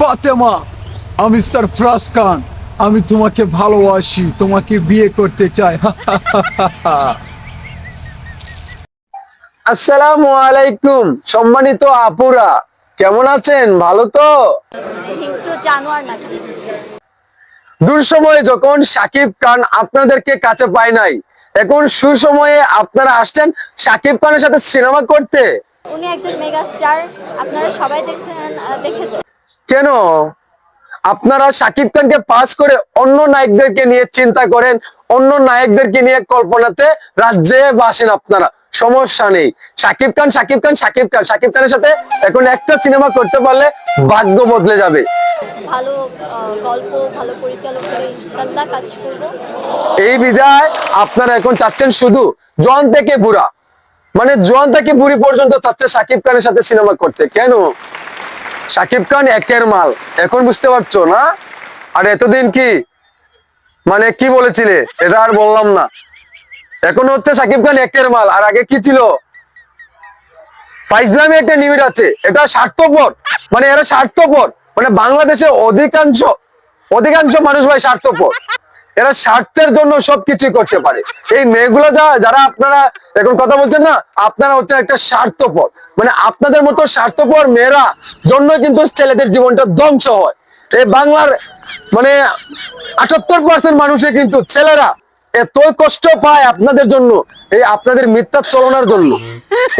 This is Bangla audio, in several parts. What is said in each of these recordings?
ফাতেমা আমি সরফরাজ খান। আমি তোমাকে ভালোবাসি তোমাকে বিয়ে করতে চাই। আসসালামু আলাইকুম সম্মানিত আপুরা। কেমন আছেন? ভালো তো? নাকি দুঃসময়ে যখন সাকিব খান আপনাদেরকে কাছে পায় নাই এখন সুসময়ে আপনারা আসছেন সাকিব খানের সাথে সিনেমা করতে। উনি একজন মেগা স্টার আপনারা সবাই দেখছেন দেখেছেন। কেন? আপনারা সাকিব খানকে পাস করে অন্য নায়কদেরকে নিয়ে চিন্তা করেন অন্য নায়কদেরকে নিয়ে কল্পনাতে রাজ্যে বাসেন আপনারা। সমস্যা নেই। সাকিব খান সাকিব খান সাকিব খান। সাকিব খানের সাথে এখন একটা সিনেমা করতে পারলে ভাগ্য বদলে যাবে। ভালো গল্প ভালো পরিচালক করে ইনশাল্লাহ কাজ করব। এই বিদায় আপনারা এখন চাচ্ছেন শুধু জন থেকে বুড়া। মানে জন থেকে বুড়ি পর্যন্ত চাচ্ছে সাকিব খানের সাথে সিনেমা করতে। কেন? সাকিব খান একের মাল। এখন বুঝতে পারছ না? আর এতদিন কি? মানে কি বলেছিলে? এটা আর বললাম না। এখন হচ্ছে সাকিব খান একের মাল। আর আগে কি ছিল? ফাইজলামে একটা নিউজ আছে। এটা স্বার্থপর মানে এরা স্বার্থপর মানে বাংলাদেশে অধিকাংশ অধিকাংশ মানুষ ভাই স্বার্থপর এরা স্বার্থের জন্য সবকিছু করতে পারে। এই মেয়েগুলো যা, যারা আপনারা এখন কথা বলছেন না, আপনারা হচ্ছেন একটা স্বার্থপর। মানে আপনাদের মতো স্বার্থপর মেয়েরা জন্য কিন্তু ছেলেদের জীবনটা ধ্বংস হয়। এই বাংলার মানে আটাত্তর পার্সেন্ট মানুষে কিন্তু ছেলেরা এতই কষ্ট পায় আপনাদের জন্য, এই আপনাদের মিথ্যা চলনার জন্য।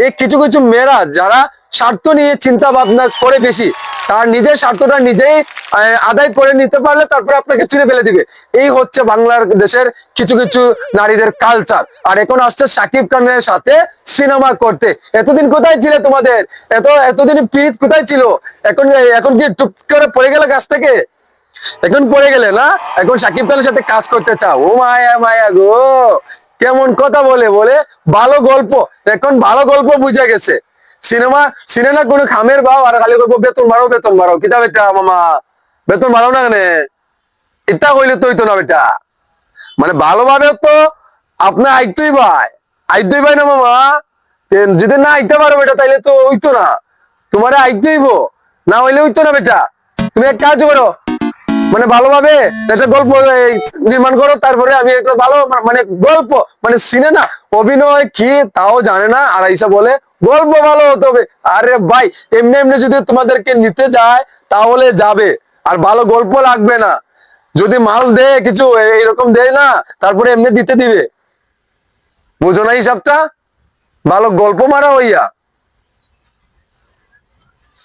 এই কিছু কিছু মেয়েরা যারা স্বার্থ নিয়ে চিন্তা ভাবনা করে বেশি। তার নিজের স্বার্থটা নিজেই আদায় করে নিতে পারলে তারপরে আপনাকে চুরে ফেলে দিবে। এই হচ্ছে বাংলার দেশের কিছু কিছু নারীদের কালচার আর এখন আসছে সাকিব খানের সাথে সিনেমা করতে। এতদিন কোথায় ছিলে তোমাদের? এত, এতদিন পিরিত কোথায় ছিল? এখন এখন কি টুপ করে পড়ে গেলে গাছ থেকে? এখন পড়ে গেলে না? এখন সাকিব খানের সাথে কাজ করতে চাও? ও মায়া মায়া গো! কেমন কথা বলে বলে? ভালো গল্প। এখন ভালো গল্প বুঝে গেছে। সিনেমা সিনেমা কোনো খামের বাও আর খালি গল্প বেতন বাড়াও বেতন বাড়াও কিতা বেটা, মামা, বেতন বাড়াও না কেনে? ইত্যা কইলে তো হইতো না বেটা। মানে ভালোভাবে তো আপনার আইতই ভাই আইতই ভাই না, মামা? যদি না আইতে পারো বেটা, তাইলে তো হইতো না। তোমারে আইতেইব না হইলে হইতো না বেটা। তুমি এক কাজ করো। মানে ভালোভাবে একটা গল্প নির্মাণ করো, তারপরে আমি একটা ভালো মানে গল্প মানে সিনে না অভিনয় কি, তাও জানে না, আর এইসব বলে গল্প ভালো হতে হবে আরে ভাই, এমনি এমনি যদি তোমাদেরকে নিতে যায়, তাহলে যাবে। আর ভালো গল্প লাগবে না। যদি মাল দেয়, কিছু এরকম দেয় না, তারপরে এমনি দিতে দিবে। বোঝো না হিসাবটা? ভালো গল্প মারা হইয়া।